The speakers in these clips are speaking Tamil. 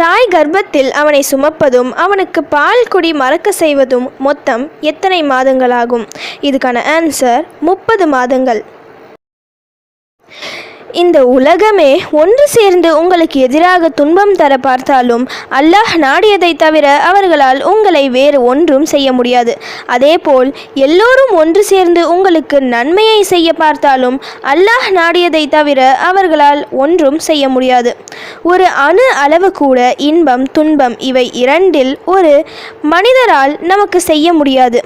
தாய் கர்ப்பத்தில் அவனை சுமப்பதும் அவனுக்கு பால் குடி மறக்க செய்வதும் மொத்தம் எத்தனை மாதங்களாகும்? இதுக்கான ஆன்சர் முப்பது மாதங்கள். இந்த உலகமே ஒன்று சேர்ந்து உங்களுக்கு எதிராக துன்பம் தர பார்த்தாலும் அல்லாஹ் நாடியதை தவிர அவர்களால் உங்களை வேறு ஒன்றும் செய்ய முடியாது. அதேபோல் எல்லோரும் ஒன்று சேர்ந்து உங்களுக்கு நன்மையை செய்ய பார்த்தாலும் அல்லாஹ் நாடியதை தவிர அவர்களால் ஒன்றும் செய்ய முடியாது. ஒரு அணு அளவு கூட இன்பம் துன்பம் இவை இரண்டில் ஒரு மனிதரால் நமக்கு செய்ய முடியாது.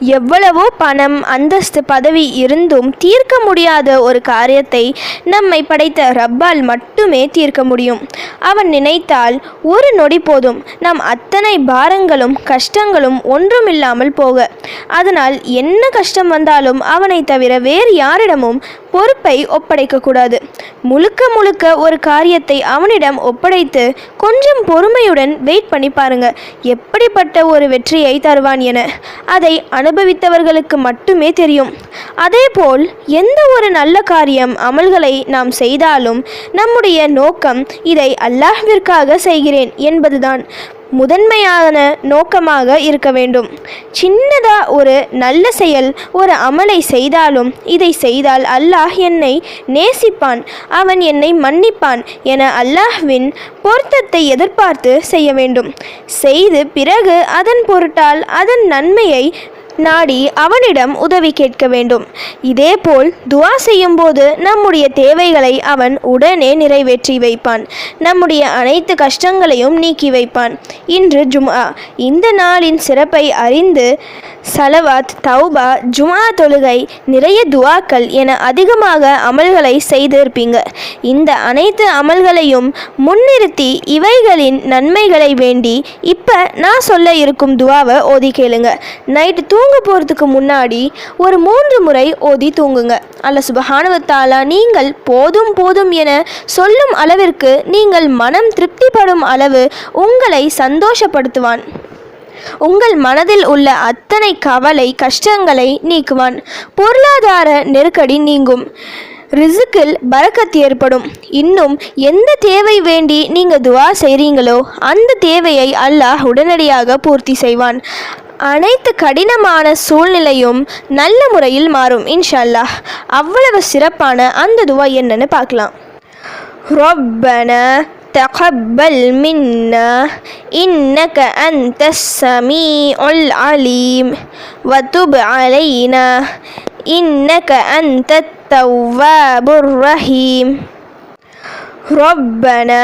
எவ்வளவோ பணம் அந்தஸ்து பதவி இருந்தும் தீர்க்க முடியாத ஒரு காரியத்தை நம்மை படைத்த ரப்பால் மட்டுமே தீர்க்க முடியும். அவன் நினைத்தால் ஒரு நொடி போதும். நம் அத்தனை பாரங்களும் கஷ்டங்களும் ஒன்றுமில்லாமல் போக. அதனால் என்ன கஷ்டம் வந்தாலும் அவனை தவிர வேறு யாரிடமும் பொறுப்பை ஒப்படைக்கக்கூடாது முழுக்க முழுக்க ஒரு காரியத்தை அவனிடம் ஒப்படைத்து கொஞ்சம் பொறுமையுடன் வெயிட் பண்ணி பாருங்க. எப்படிப்பட்ட ஒரு வெற்றியை தருவான் என. அதை அனுபவித்தவர்களுக்கு மட்டுமே தெரியும். அதேபோல் எந்த ஒரு நல்ல காரியம் அமல்களை நாம் செய்தாலும் நம்முடைய நோக்கம் இதை அல்லாஹ்விற்காக செய்கிறேன் என்பதுதான். முதன்மையான நோக்கமாக இருக்க வேண்டும். சின்னதாக ஒரு நல்ல செயல் ஒரு அமலை செய்தாலும் இதை செய்தால் அல்லாஹ் என்னை நேசிப்பான் அவன் என்னை மன்னிப்பான் என அல்லாஹ்வின் பொருத்தத்தை எதிர்பார்த்து செய்ய வேண்டும். செய்து பிறகு அதன் பொருட்டால் அதன் நன்மையை நாடி அவனிடம் உதவி கேட்க வேண்டும். இதேபோல் துவா செய்யும்போது நம்முடைய தேவைகளை அவன் உடனே நிறைவேற்றி வைப்பான். நம்முடைய அனைத்து கஷ்டங்களையும் நீக்கி வைப்பான். இன்று ஜும்ஆ. இந்த நாளின் சிறப்பை அறிந்து சலவாத் தௌபா ஜுமா தொழுகை நிறைய துவாக்கள் என அதிகமாக அமல்களை செய்திருப்பீங்க. இந்த அனைத்து அமல்களையும் முன்னிறுத்தி இவைகளின் நன்மைகளை வேண்டி இப்போ நான் சொல்ல இருக்கும் துவாவை ஓதி கேளுங்க. நைட்டு தூங்க போகிறதுக்கு முன்னாடி ஒரு மூன்று முறை ஓதி தூங்குங்க. அல்ல சுபஹானுவத்தாலா நீங்கள் போதும் போதும் என சொல்லும் அளவிற்கு நீங்கள் மனம் திருப்திப்படும் அளவு உங்களை சந்தோஷப்படுத்துவான். உங்கள் மனதில் உள்ள அத்தனை கவலை கஷ்டங்களை நீக்குவான். பொருளாதார நெருக்கடி நீங்கும். ரிசுக்கில் பறக்கத்து ஏற்படும். இன்னும் எந்த தேவை வேண்டி நீங்கள் துவா செய்கிறீங்களோ அந்த தேவையை அல்லாஹ் உடனடியாக பூர்த்தி செய்வான். அனைத்து கடினமான சூழ்நிலையும் நல்ல முறையில் மாறும் இன்ஷா அல்லாஹ் அவ்வளவு சிறப்பான அந்த துவா என்னன்னு பார்க்கலாம் ربنا تقبل منا إنك أنت السميع العليم وتب علينا إنك أنت التواب الرحيم ربنا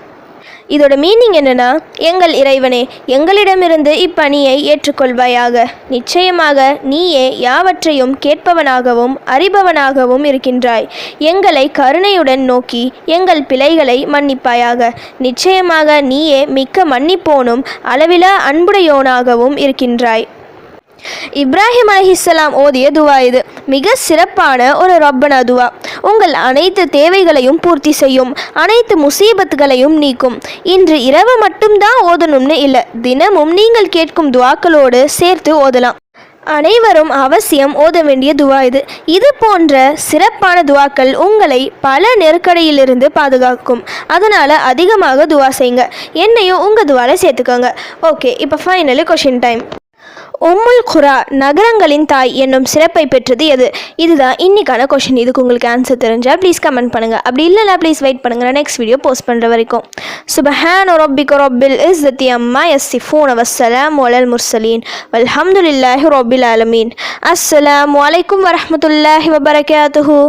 இதோட மீனிங் என்னென்னா எங்கள் இறைவனே எங்களிடமிருந்து இப்பணியை ஏற்றுக்கொள்வாயாக. நிச்சயமாக நீயே யாவற்றையும் கேட்பவனாகவும் அறிபவனாகவும் இருக்கின்றாய். எங்களை கருணையுடன் நோக்கி எங்கள் பிழைகளை மன்னிப்பாயாக. நிச்சயமாக நீயே மிக்க மன்னிப்போனும் அளவிலா அன்புடையோனாகவும் இருக்கின்றாய். இப்ராஹிம் அலஹிஸ்லாம் ஓதிய துவா இது. மிக சிறப்பான ஒரு ரப்பனா துவா. உங்கள் அனைத்து தேவைகளையும் பூர்த்தி செய்யும். அனைத்து முசீபத்துகளையும் நீக்கும். இன்று இரவு மட்டும்தான் ஓதணும்னு இல்லை தினமும் நீங்கள் கேட்கும் துவாக்களோடு சேர்த்து ஓதலாம். அனைவரும் அவசியம் ஓத வேண்டிய துவா இது. இது போன்ற சிறப்பான துவாக்கள் உங்களை பல நெருக்கடியிலிருந்து பாதுகாக்கும். அதனால் அதிகமாக துவா செய்யுங்க. என்னையும் உங்கள் துவால சேர்த்துக்கோங்க. ஓகே இப்போ ஃபைனலி கொஷின் டைம் ஒம்முல் குரா நகரங்களின் தாய் என்னும் சிறப்பை பெற்றது எது? இதுதான் இன்னைக்கான கொஷின் இதுக்கு உங்களுக்கு ஆன்சர் தெரிஞ்சால் ப்ளீஸ் கமெண்ட் பண்ணுங்கள் அப்படி இல்லைனா ப்ளீஸ் வெயிட் பண்ணுங்கள் நெக்ஸ்ட் வீடியோ போஸ்ட் பண்ணுற வரைக்கும். சுபஹான் ரொபிக் ரொபில் இஸ் இஸ்ஸத்தி அம்மா யஸ்ஸிஃபூன் வசலாம் ஒலல் முர்சலீன் வல்ஹம்துலில்லாஹி ரொபில் ஆலமீன் அஸ்ஸலாமு வலைக்கும் வரமத்துல்லாஹி வபரகாத்துஹு